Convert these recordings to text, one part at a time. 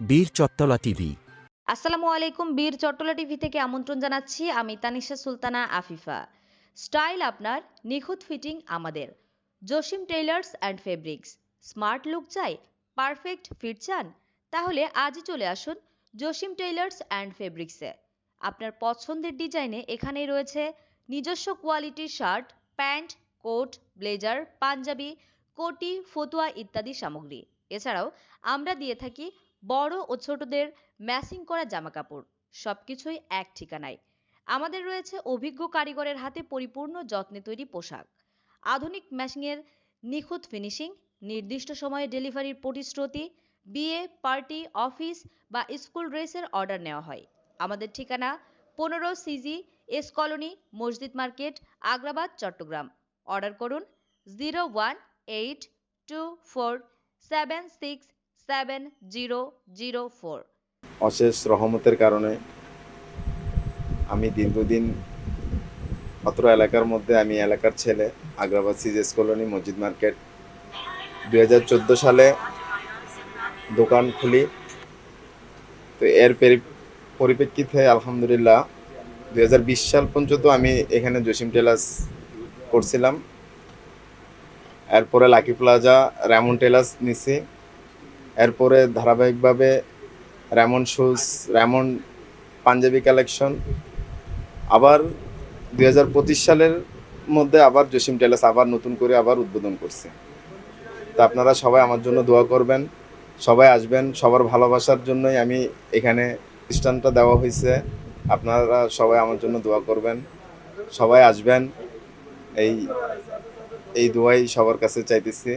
বীর চত্তলা টিভি। আসসালামু আলাইকুম, বীর চট্টলা টিভি থেকে আমন্ত্রণ জানাচ্ছি আমি তানিশা সুলতানা আফিফা। স্টাইল আপনার, নিখুঁত ফিটিং আমাদের। Jasim tailors and fabrics. Smart look চাই, পারফেক্ট ফিট চান, তাহলে আজই চলে আসুন জসিম টেইলার্স অ্যান্ড ফেব্রিক্সে। আপনার পছন্দের ডিজাইনে এখানেই রয়েছে নিজস্ব কোয়ালিটির শার্ট, প্যান্ট, কোট, ব্লেজার, পাঞ্জাবি, কোটি, ফতুয়া ইত্যাদি সামগ্রী। এছাড়াও আমরা দিয়ে থাকি বড় ও ছোটদের ম্যাচিং করা জামাকাপড়, সবকিছুই এক ঠিকানায়। আমাদের রয়েছে অভিজ্ঞ কারিগরের হাতে পরিপূর্ণ যত্নে তৈরি পোশাক। আধুনিক ম্যাচিংয়ের নিখুঁত ফিনিশিং নির্দিষ্ট সময়ে ডেলিভারির প্রতিশ্রুতি, বিয়ে পার্টি অফিস বা স্কুল ড্রেসের অর্ডার নেওয়া হয়। আমাদের ঠিকানা পনেরো সিজি এস কলোনি মসজিদ মার্কেট, আগ্রাবাদ, চট্টগ্রাম। অর্ডার করুন zero one eight two four seven six seven zero zero four অশেষ রহমতের কারণে আমি দীর্ঘদিন অত্র এলাকার মধ্যে আমি এলাকার ছেলে আগ্রাবাদ সিজেস কলোনি মসজিদ মার্কেট। দু হাজার চোদ্দ সালে দোকান খুলি। তো এর পরিপ্রেক্ষিতে আলহামদুলিল্লাহ দুই হাজার বিশ সাল পর্যন্ত আমি এখানে জসিম টেলার্স করছিলাম। এরপরে লাকি প্লাজা রেমন টেলার্স নিছি। এরপরে ধারাবাহিকভাবে রেমন শুজ, রেমন পাঞ্জাবি কালেকশন। আবার দু হাজার পঁচিশ সালের মধ্যে আবার জসিম টেলার্স আবার নতুন করে আবার উদ্বোধন করছে। তা আপনারা সবাই আমার জন্য দোয়া করবেন, সবাই আসবেন, সবার ভালোবাসার জন্যই আমি এখানে স্থানটা দেওয়া হয়েছে। আপনারা সবাই আমার জন্য দোয়া করবেন, সবাই আসবেন। এই এই দোয়াই সবার কাছে চাইতেছি,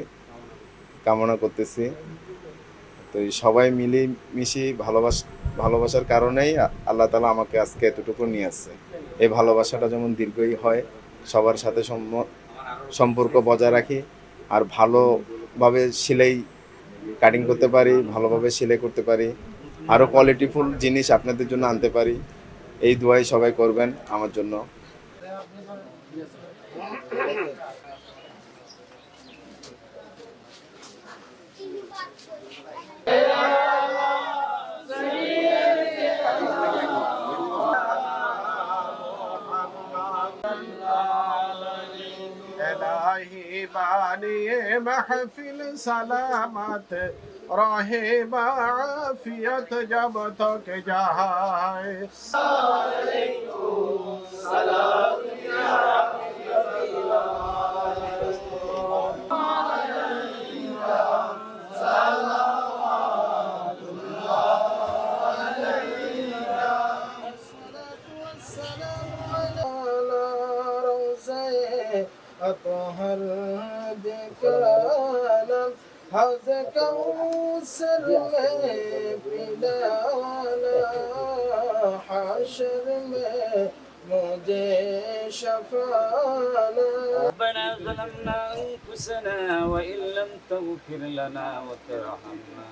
কামনা করতেছি। তো এই সবাই মিলে মিশি ভালোবাস, ভালোবাসার কারণেই আল্লাহ তালা আমাকে আজকে এতটুকু নিয়ে আসছে। এই ভালোবাসাটা যেমন দীর্ঘই হয়, সবার সাথে সম্পর্ক বজায় রাখি আর ভালোভাবে সেলাই কাটিং করতে পারি, ভালোভাবে সেলাই করতে পারি আরও কোয়ালিটিফুল জিনিস আপনাদের জন্য আনতে পারি। এই দোয়াই সবাই করবেন আমার জন্য। বানিয়ে মাহফিল সালামত রহে মাফিয়ত জব তক জাহায় Salam. أطهر بكالا حوض كوثر پلانا حشر میں مجھے شفانا. ربنا ظلمنا أنفسنا وإن لم تغفر لنا وترحمنا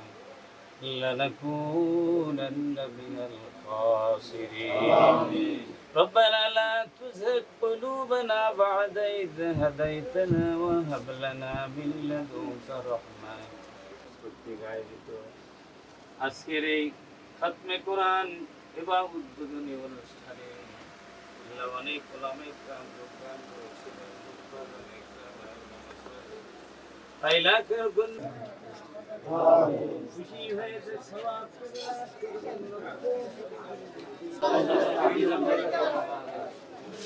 لنكونن من الخاسرين. ربنا لا تزغ قلوبنا بعد إذ هديتنا وهب لنا من لدنك رحمة কর্তৃক আয়োজিত আজকের এই খতমে কোরআন এবং উদ্বোধনী অনুষ্ঠানে আল্লাহ অনেক ওলামা ইকরাম যোগদান করেছিলেন উদ্বোধনী ইকরাম তাই লাখের Thank you.